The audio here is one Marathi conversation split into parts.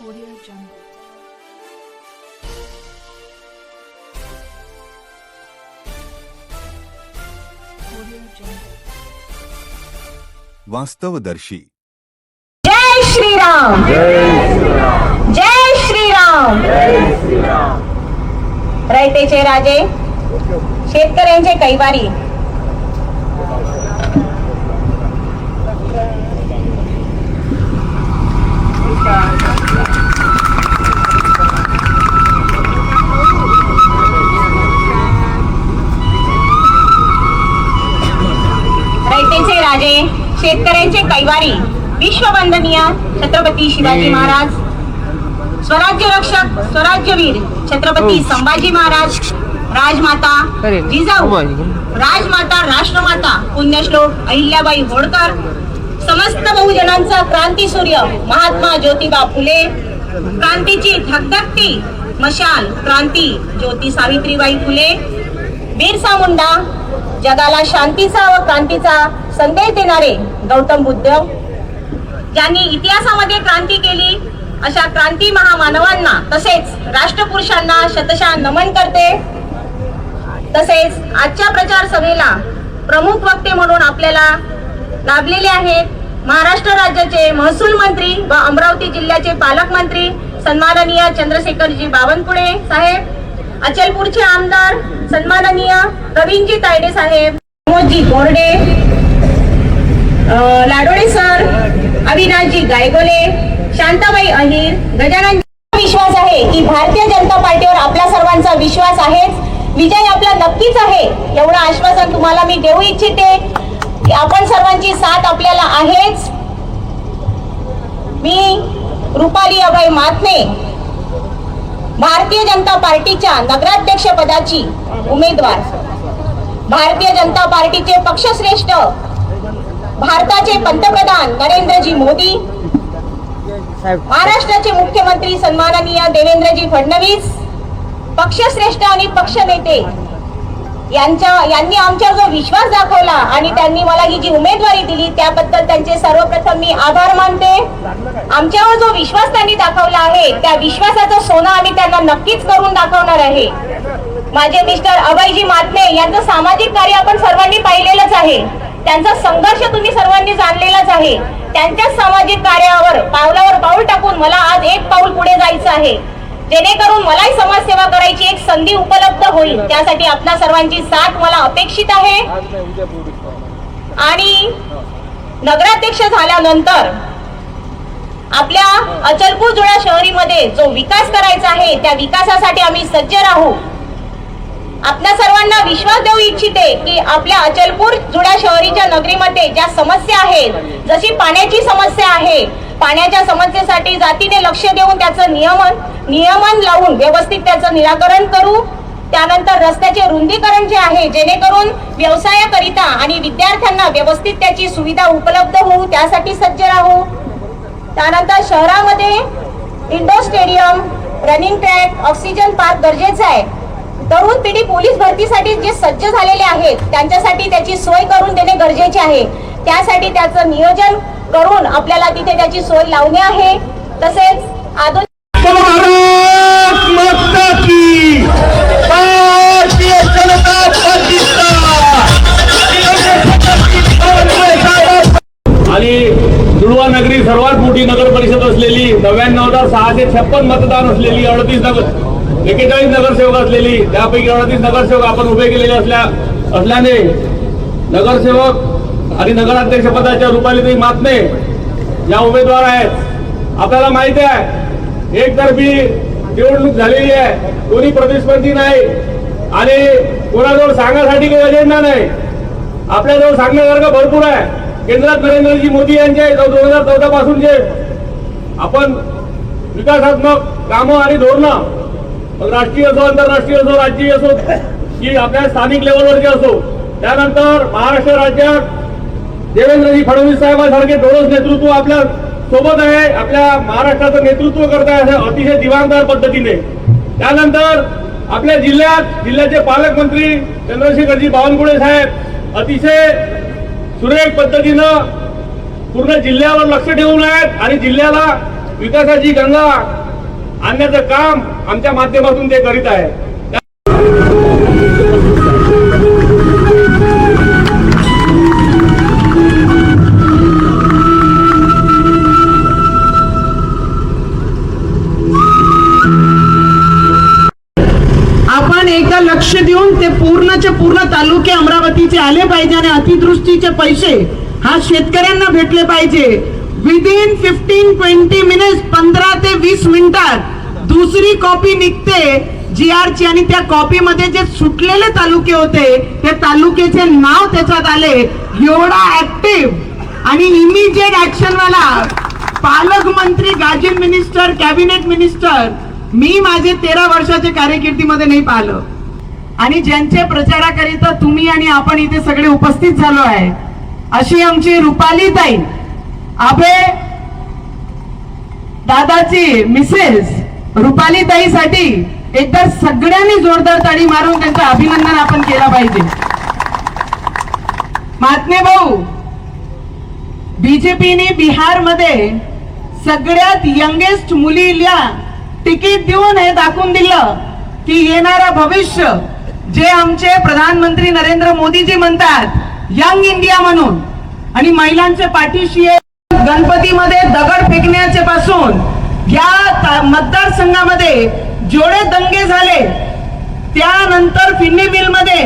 Audio Jungle. Audio Jungle. वास्तवदर्शी जय श्रीराम जय श्रीराम रयतेचे राजे शेतकऱ्यांचे कैवारी रयतेचे कैवारी विश्ववंदनीय छत्रपती शिवाजी महाराज स्वराज्य रक्षक स्वराज्यवीर छत्रपती संभाजी महाराज राजमाता जिजाऊ राजमाता राष्ट्रमाता पुण्यश्लोक अहिल्याबाई होळकर समस्त बहुजनांचा क्रांती सूर्य महात्मा ज्योतिबा फुले क्रांतीची धगधगती मशाल क्रांती ज्योती सावित्रीबाई फुले बिरसा मुंडा जगाला शांतीचा व क्रांतीचा संदेश देणारे गौतम बुद्ध ज्यांनी इतिहासामध्ये क्रांती केली. अशा क्रांती महामानवांना तसेच राष्ट्रपुरुषांना शतशा नमन करते. तसेच आजच्या प्रचार सभेला प्रमुख वक्ते म्हणून आपल्याला लाभलेले आहेत महाराष्ट्र राज्याचे महसूल मंत्री व अमरावती जिल्ह्याचे पालकमंत्री सन्माननीय चंद्रशेखरजी बावनकुळे साहेब. अचलपूरचे आमदार सन्माननीय रवींजी तायडे साहेब प्रमोदजी बोर्डे लाडोडे लाडोळे सर अविनाशजी गायगोले शांताबाई अहिर गजानन विश्वास आहे की भारतीय जनता पार्टीवर आपला सर्वांचा विश्वास आहेच. विजय आपला नक्कीच आहे एवढं आश्वासन तुम्हाला मी देऊ इच्छिते. की आपण सर्वांची साथ आपल्याला आहेच. मी रुपाली अभय मातने भारतीय जनता पार्टीच्या नगराध्यक्ष पदाची उमेदवार. भारतीय जनता पार्टीचे पक्षश्रेष्ठ भारताचे पंतप्रधान नरेंद्रजी मोदी महाराष्ट्राचे मुख्यमंत्री सन्माननीय देवेंद्रजी फडणवीस पक्षश्रेष्ठ आणि पक्षनेते यांच्या यांनी आमच्यावर जो विश्वास दाखवला आणि त्यांनी मला ही जी उमेदवारी दिली त्याबद्दल त्यांचे सर्वप्रथम मी आभार मानते. आमच्यावर जो विश्वास त्यांनी दाखवला आहे त्या विश्वासाचं सोनं आम्ही त्यांना नक्कीच करून दाखवणार आहे. माझे मिस्टर अभयजी मातने यांचं सामाजिक कार्य आपण सर्वांनी पाहिलेलंच आहे. त्यांचा संघर्ष तुम्ही सर्वांनी जाणलेलाच आहे. त्यांच्याच सामाजिक कार्यावर पावलावर पाऊल टाकून मला आज एक पाऊल पुढे जायचं आहे. जेणेकरून मलाही समाजसेवा करायची एक संधी उपलब्ध होईल. त्यासाठी आपल्या सर्वांची साथ मला अपेक्षित आहे. आणि नगराध्यक्ष झाल्यानंतर आपल्या अचलपूर जुळा शहरीमध्ये जो विकास करायचा आहे त्या विकासासाठी आम्ही सज्ज राहू. आपल्या सर्वांना विश्वास देऊ इच्छिते की आपल्या अचलपूर जुळ्या शहरीच्या नगरीमध्ये ज्या समस्या आहेत जशी पाण्याची समस्या आहे पाण्याच्या समस्येसाठी जातीने लक्ष देऊन त्याचं नियमन नियमन लावून व्यवस्थित त्याचं निराकरण करू. त्यानंतर रस्त्याचे रुंदीकरण जे आहे जेणेकरून व्यवसायाकरिता आणि विद्यार्थ्यांना व्यवस्थित त्याची सुविधा उपलब्ध होऊ त्यासाठी सज्ज राहू. त्यानंतर शहरामध्ये indoor stadium running track oxygen park गरजेचं आहे. तरुण पिढी पोलीस भरतीसाठी जे सज्ज झालेले आहेत त्यांच्यासाठी त्याची सोय करून देणे गरजेचे आहे. त्यासाठी त्याचं नियोजन करून आपल्याला तिथे त्याची सोय लावणे आहे. तसेच आधुनिक जुळवा नगरी सर्वात मोठी नगर परिषद असलेली नव्याण्णव हजार सहाशे छप्पन मतदान असलेली अडतीस नगर एकेचाळीस नगरसेवक असलेली त्यापैकी अडतीस नगरसेवक आपण उभे केलेले असल्या असल्याने नगरसेवक आणि नगराध्यक्ष पदाच्या रुपालीताई मातने या उमेदवार आहेत. आपल्याला माहिती आहे एक तर्फी निवडणूक झालेली आहे. कोणी प्रतिस्पर्धी नाही आणि कोणाजवळ सांगण्यासाठी काही अजेंडा नाही. आपल्याजवळ सांगण्यासारखं भरपूर आहे. केंद्रात नरेंद्रजी मोदी यांचे दोन हजार चौदा पासून जे आपण विकासात्मक कामं आणि धोरणं मग राष्ट्रीय असो आंतरराष्ट्रीय असो राज्यीय असो की आपल्या स्थानिक लेवलवरचे असो त्यानंतर महाराष्ट्र राज्यात देवेंद्रजी फडणवीस साहेबांसारखे दररोज नेतृत्व आपल्यासोबत आहे. आपल्या महाराष्ट्राचं नेतृत्व करत आहे असं अतिशय दिवाणदार पद्धतीने. त्यानंतर आपल्या जिल्ह्यात जिल्ह्याचे पालकमंत्री चंद्रशेखरजी बावनकुळे साहेब अतिशय सुरेख पद्धतीनं पूर्ण जिल्ह्यावर लक्ष ठेवून आहेत आणि जिल्ह्याला विकासाची गंगा आणण्याचं काम आमच्या माध्यमातून ते करीत आहे आपण एकदा लक्ष देऊन ते पूर्णचे पूर्ण तालुके अमरावतीचे आले पाहिजे आणि अतिदृष्टीचे पैसे हा शेतकऱ्यांना भेटले पाहिजे. विदिन फिफ्टीन ट्वेंटी मिनिट्स पंधरा ते वीस मिनिटात दुसरी कॉपी निघते. जी आर ची आणि त्या कॉपीमध्ये जे सुटलेले तालुके होते ते तालुक्याचे नाव त्याच्यात आले. एवढा ऍक्टिव्ह आणि इमिजिएट ऍक्शनवाला पालकमंत्री गाजी मिनिस्टर कॅबिनेट मिनिस्टर मी माझे तेरा वर्षाच्या कार्यकिर्दीमध्ये नाही पाहिलं. आणि ज्यांचे प्रचाराकरिता तुम्ही आणि आपण इथे सगळे उपस्थित झालो आहे अशी आमची रुपाली ताई आबे दादाची मिसेस रुपाली ताईसाठी एकदा सगळ्यांनी जोरदार ताडी मारून त्यांचं अभिनंदन आपण केलं पाहिजे. महात्मे भाऊ बीजेपीने बिहारमध्ये सगळ्यात यंगेस्ट मुलीला तिकीट देऊन हे दाखवून दिलं की येणारा भविष्य जे आमचे प्रधानमंत्री नरेंद्र मोदीजी म्हणतात यंग इंडिया म्हणून. आणि महिलांच्या पाठीशी गणपतीमध्ये दगड फेकण्याचे पासून. या मतदारसंघामध्ये जेवढे दंगे झाले त्यानंतर फिन्नी बिलमध्ये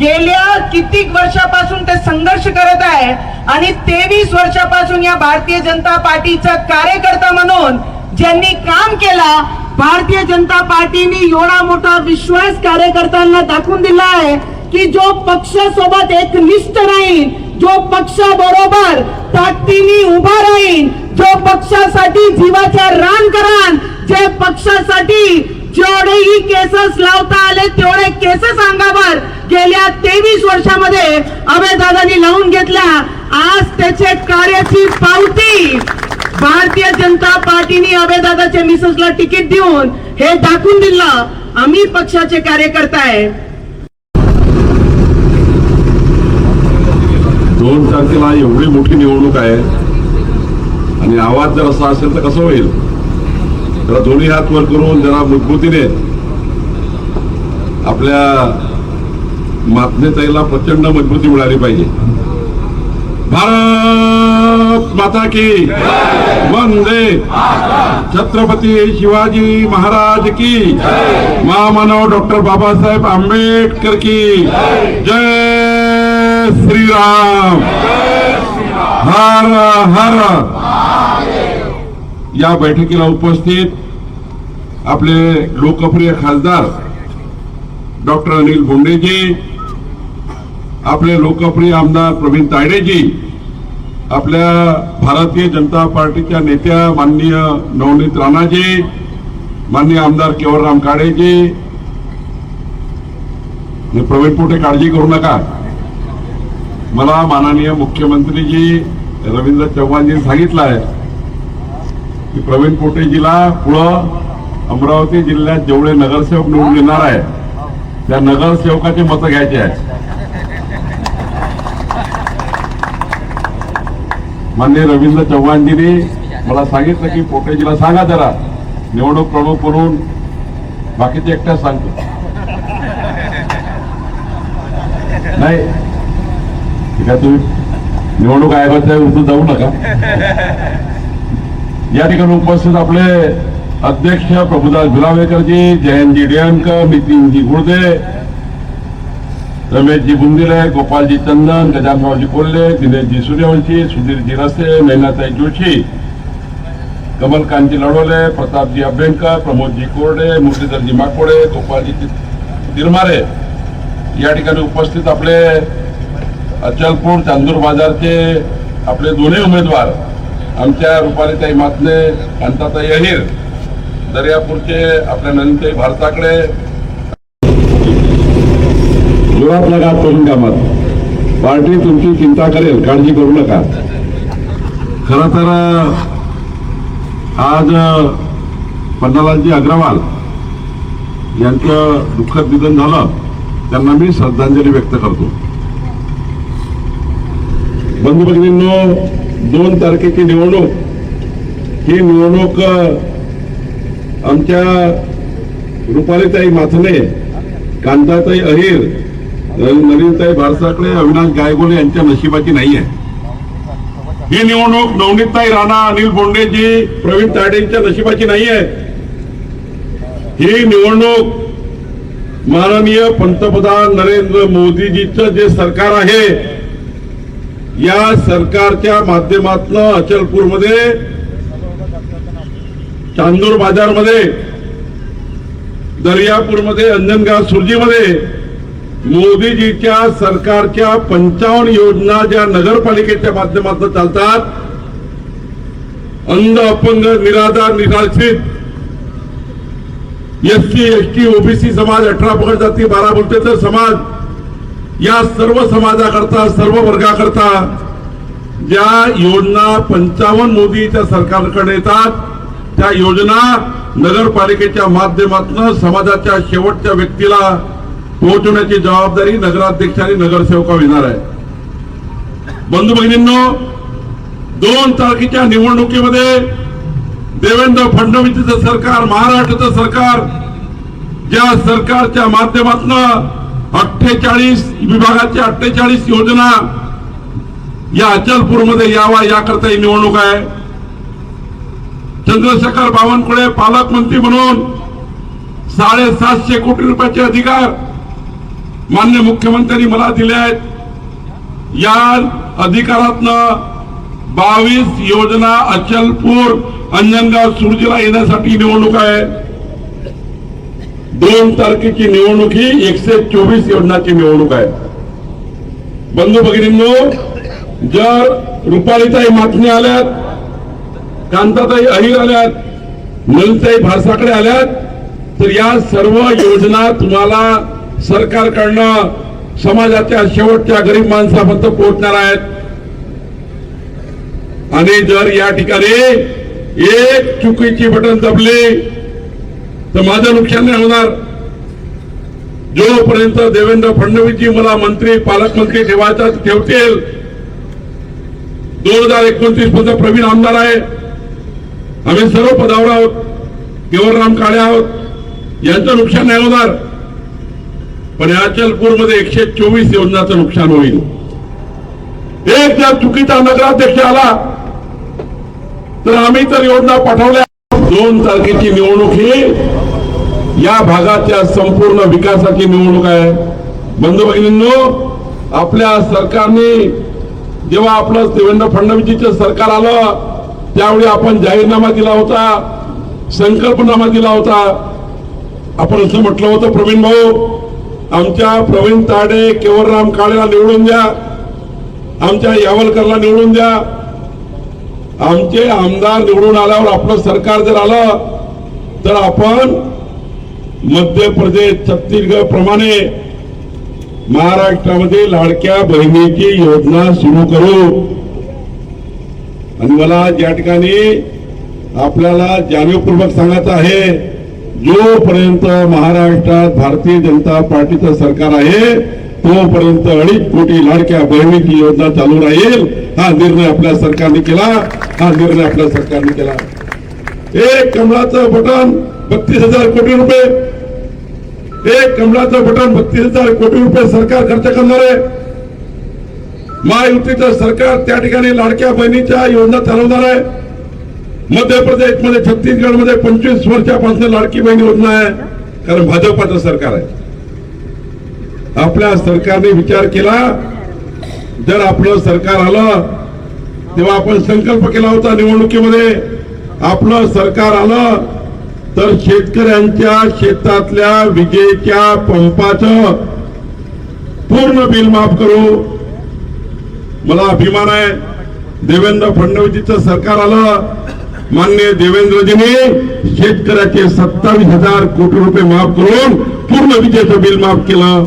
गेल्या कितीक वर्षापासून ते संघर्ष करत आहे आणि तेवीस वर्षापासून या भारतीय जनता पार्टीचा कार्यकर्ता म्हणून ज्यांनी काम केला भारतीय जनता पार्टीने एवढा मोठा विश्वास कार्यकर्त्यांना दाखवून दिला आहे की जो पक्षासोबत एक निष्ठ राहील जो पक्षाबरोबर ताकदीने उभा राहील जो पक्षासाठी जीवाच्या रान करान जे पक्षासाठी जेवढेही केसेस लावता आले तेवढे केसेस अंगावर गेल्या तेवीस वर्षामध्ये अभयदादांनी लावून घेतल्या. आज त्याचे कार्याची पावती भारतीय जनता पार्टीने अभयदादाच्या मिसेसला तिकीट देऊन हे दाखवून दिलं. आम्ही पक्षाचे कार्यकर्ता आहे. दोन तारखेला एवढी मोठी निवडणूक आहे. आणि आवाज जर असा असेल तर कसं होईल? जरा दोन्ही हात वर करून जरा मजबूतीने आपल्या मातनेताईला प्रचंड मजबूती मिळाली पाहिजे. भारत! माता की। वंदे। छत्रपती शिवाजी महाराज की। महामानव डॉक्टर बाबासाहेब आंबेडकर की। जय श्रीराम। हर हर। या बैठकीला उपस्थित आपले लोकप्रिय खासदार डॉक्टर अनिल बोंडेजी आपले लोकप्रिय आमदार प्रवीण तायडेजी आपल्या भारतीय जनता पार्टीच्या नेत्या माननीय नवनीत राणाजी माननीय आमदार केवलराम काळेजी हे प्रवीण पोटे काळजी करू नका. मला माननीय मुख्यमंत्रीजी रवींद्र चव्हाणजी सांगितलं आहे की प्रवीण पोटेजीला पुढं अमरावती जिल्ह्यात जेवढे नगरसेवक निवडून येणार आहे त्या नगरसेवकाचे मतं घ्यायचे आहे माननीय रवींद्र चव्हाणजीने मला सांगितलं की पोटेजीला सांगा जरा. निवडणूक प्रमुख म्हणून बाकीचे एकट्याच सांगतो. नाही. ठीक आहे तुम्ही निवडणूक आयोगाच्या विरुद्ध जाऊ नका. या ठिकाणी उपस्थित आपले अध्यक्ष प्रभुदास भिलावेकरजी जयंतजी डेअनकर नितीनजी गुर्दे रमेशजी बुंदिले गोपालजी चंदन गजानरावजी कोल्हे दिनेशजी सूर्यवंशी सुधीरजी रस्ते नैनाताई जोशी कमलकांतजी लढवले प्रतापजी अभ्यंकर प्रमोदजी कोरडे मुरलीधरजी माकोडे गोपालजी तिरमारे. या ठिकाणी उपस्थित आपले अचलपूर चांदूर बाजारचे आपले दोन्ही उमेदवार आमच्या रुपालीताई मातने कांताताई अहिर दर्यापूरचे आपल्या नंदताई भारताकडे जोरात लगा करून कामात पार्टी तुमची चिंता करेल काळजी करू नका. खर तर आज पन्नालालजी अग्रवाल यांचं दुःखद निधन झालं त्यांना मी श्रद्धांजली व्यक्त करतो. बंधू भगिनींनो दोन तारखेची निवडणूक. ही निवडणूक आमच्या रुपालीताई माथने कांताताई अहिर नवीनताई भारसाकडे अविनाश गायगोले यांच्या नशिबाची नाही आहे ही निवडणूक नवनीतताई राणा अनिल बोंडेजी प्रवीण ताडेंच्या नशिबाची नाही आहे ही निवडणूक माननीय पंतप्रधान नरेंद्र मोदीजीचं जे सरकार आहे या सरकारच्या माध्यमातनं अचलपूरमध्ये चांदूर बाजारमध्ये दर्यापूरमध्ये अंजनगाव सुरजीमध्ये मोदीजीच्या सरकारच्या पंचावन्न योजना ज्या नगरपालिकेच्या माध्यमातून चालतात अंध अपंग निराधार निराश्रित एससी एसटी ओबीसी समाज अठरा पगड जाती बारा बोलते समाज या सर्व समाजाकरता सर्व वर्गाकरता ज्या योजना पंचावन्न मोदीच्या सरकारकडे येतात त्या योजना नगरपालिकेच्या माध्यमातून समाजाच्या शेवटच्या व्यक्तीला पोहोचवण्याची जबाबदारी नगराध्यक्ष आणि नगरसेवका येणार आहे. बंधू भगिनींनो दोन तारखेच्या निवडणुकीमध्ये देवेंद्र फडणवीसचं सरकार महाराष्ट्राचं सरकार ज्या सरकारच्या माध्यमातून अठ्ठेचाळीस विभागाच्या अठ्ठेचाळीस योजना या अचलपूरमध्ये यावा याकरता ही निवडणूक आहे. चंद्रशेखर बावनकुळे पालकमंत्री म्हणून साडेसातशे कोटी रुपयाचे अधिकार मान्य मुख्यमंत्र्यांनी मला दिले आहेत. या अधिकारातनं बावीस योजना अचलपूर अंजनगाव सुरजीला येण्यासाठी निवडणूक आहे. दोन तारखेची निवडणूक ही एकशे चोवीस योजनाची निवडणूक आहे. बंधू भगिनींनो जर रुपालीताई माथने आल्यात कांताताई अहिर आल्यात नलताई भारसाकडे आल्यात तर या सर्व योजना तुम्हाला सरकारकडनं समाजाच्या शेवटच्या गरीब माणसापर्यंत पोहोचणार आहेत. आणि जर या ठिकाणी एक चुकीची बटन दबली तर माझं नुकसान नाही होणार. जोपर्यंत देवेंद्र फडणवीसजी मला मंत्री पालकमंत्री ठेवायचा ठेवतील दोन हजार एकोणतीस पर्यंत प्रवीण आमदार आहे. आम्ही सर्व पदावर आहोत केवळराम काळे आहोत. यांचं नुकसान नाही होणार. पण अचलपूरमध्ये एकशे चोवीस योजनाचं नुकसान होईल. एक जर चुकीचा नगराध्यक्ष आला तर आम्ही तर योजना पाठवल्या. दोन तारखेची निवडणूक ही या भागाच्या संपूर्ण विकासाची निवडणूक आहे. बंधू भगिनींनो आपल्या सरकारने जेव्हा आपलं देवेंद्र फडणवीसचं सरकार आलं त्यावेळी आपण जाहीरनामा दिला होता संकल्पनामा दिला होता. आपण असं म्हटलं होतं प्रवीण भाऊ. आमच्या प्रवीण ताडे केवलराम काळेला निवडून द्या. आमच्या यावलकरला निवडून द्या. आमचे आमदार निवडून आल्यावर आपलं सरकार जर आलं तर आपण मध्य प्रदेश छत्तीसगड प्रमाणे महाराष्ट्रामध्ये लाडक्या बहिणीची योजना सुरू करू. आणि मला या ठिकाणी आपल्याला जाणीवपूर्वक सांगायचं आहे जोपर्यंत महाराष्ट्रात भारतीय जनता पार्टीचं सरकार आहे तोपर्यंत अडीच कोटी लाडक्या बहिणीची योजना चालू राहील. हा निर्णय आपल्या सरकारने केला. हा निर्णय आपल्या सरकारने केला. एक कमळाचं बटन बत्तीस हजार कोटी रुपये. एक कमळाचं बटन बत्तीस हजार कोटी रुपये सरकार खर्च करणार आहे. महायुतीचं सरकार त्या ठिकाणी लाडक्या बहिणीच्या योजना चालवणार आहे. मध्य प्रदेशमध्ये छत्तीसगडमध्ये पंचवीस वर्षापासून लाडकी बहीण योजना आहे कारण भाजपाचं सरकार आहे. आपल्या सरकारने विचार केला जर आपलं सरकार आलं तेव्हा आपण संकल्प केला होता निवडणुकीमध्ये आपलं सरकार आलं तर शेतकऱ्यांच्या शेतातल्या विजेच्या पंपाचं पूर्ण बिल माफ करू. मला अभिमान आहे देवेंद्र फडणवीसचं सरकार आलं मान्य देवेंद्रजीने शेतकऱ्याचे सत्तावीस हजार कोटी रुपये माफ करून पूर्ण विजेचं बिल माफ केलं.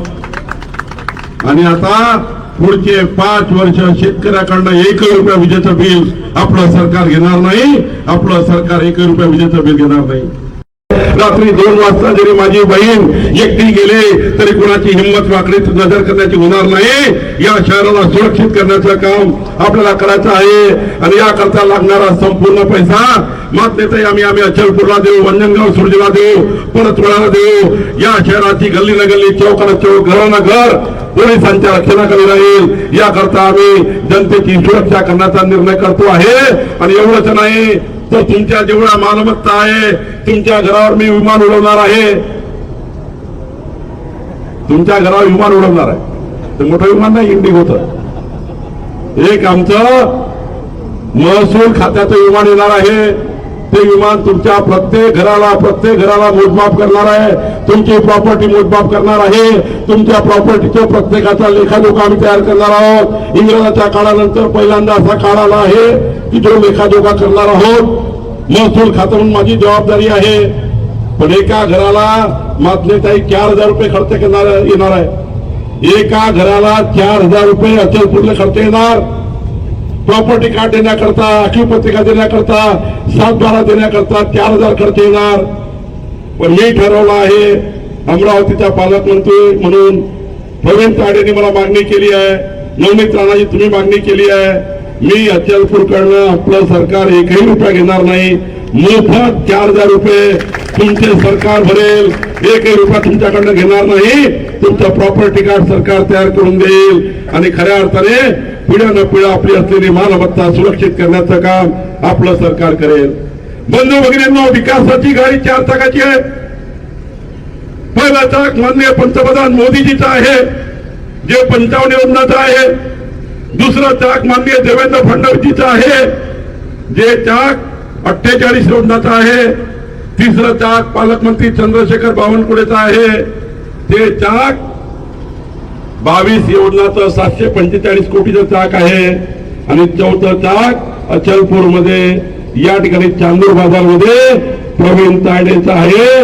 आणि आता पुढचे पाच वर्ष शेतकऱ्याकडनं एक रुपया विजेचं बिल आपलं सरकार घेणार नाही. आपलं सरकार एक रुपया विजेचं बिल घेणार नाही. रात्री दोन वाजता जरी माझी बहीण एकटी गेले तरी कुणाची हिंमत वाकडी नजर करण्याची होणार नाही. या शहराला सुरक्षित करण्याचं काम आपल्याला करायचं आहे. आणि याकरता लागणारा संपूर्ण पैसा मात्र आम्ही आम्ही अचलपूरला देऊ वंजनगाव सुरजीला देऊ परतवाडाला देऊ. या शहराची गल्ली न गल्ली चौकाला चौक घराना घर पोलिसांच्या रक्षणाकडे राहील. याकरता आम्ही जनतेची सुरक्षा करण्याचा निर्णय करतो आहे. आणि एवढंच नाही तर तुमच्या जेवढा मालमत्ता आहे. तुमच्या घरावर मी विमान उडवणार आहे. तुमच्या घरावर विमान उडवणार आहे. ते मोठं विमान नाही इंडिगोचं एक आमचं महसूल खात्याचं विमान येणार आहे. ते विमान तुमच्या प्रत्येक घराला प्रत्येक घराला मोजमाप करणार आहे. तुमची प्रॉपर्टी मोजमाप करणार आहे. तुमच्या प्रॉपर्टीचं प्रत्येकाचा लेखाजोखा आम्ही तयार करणार आहोत. इंग्रजाच्या काळानंतर पहिल्यांदा असा काळ आला आहे की जो लेखाजोखा करणार आहोत. महसूल खातं म्हणून माझी जबाबदारी आहे. पण एका घराला मातलेताई चार हजार रुपये खर्च करणार येणार आहे. एका घराला चार हजार रुपये अचलपूरला खर्च येणार. प्रॉपर्टी कार्ड देण्याकरता अखिल पत्रिका देण्याकरता सातबारा देण्याकरता चार हजार खर्च येणार. पण मी ठरवलं आहे. अमरावतीचा पालकमंत्री म्हणून प्रवीण ताडेने मला मागणी केली आहे. नवनीत राणाजी तुम्ही मागणी केली आहे. मी अचलपूरकडनं आपलं सरकार एकही रुपया घेणार नाही. मोफत चार हजार रुपये तुमचे सरकार भरेल. एकही रुपया तुमच्याकडनं घेणार नाही. तुमचं प्रॉपर्टी कार्ड सरकार तयार करून देईल. आणि खऱ्या अर्थाने पिढ्यानं पिढ्या आपली असलेली मालमत्ता सुरक्षित करण्याचं काम आपलं सरकार करेल. बंधू भगिनींना विकासाची गाडी चार चाकाची आहे. पहिला चाक माननीय पंतप्रधान मोदीजीचा आहे जे पंचावन्न योजनाचा आहे. दुसरा चाक माननीय देवेंद्र फडणवीसजीचा आहे जे चाक अठ्ठेचाळीस योजनाचा आहे. तिसरा चाक पालकमंत्री चंद्रशेखर बावनकुळेचा आहे. ते चाक बावीस योजनाचं सातशे पंचेचाळीस कोटीचं चाक आहे. आणि चौथं चाक अचलपूरमध्ये या ठिकाणी चांदूर बाजारमध्ये प्रवीण तायडेचा आहे.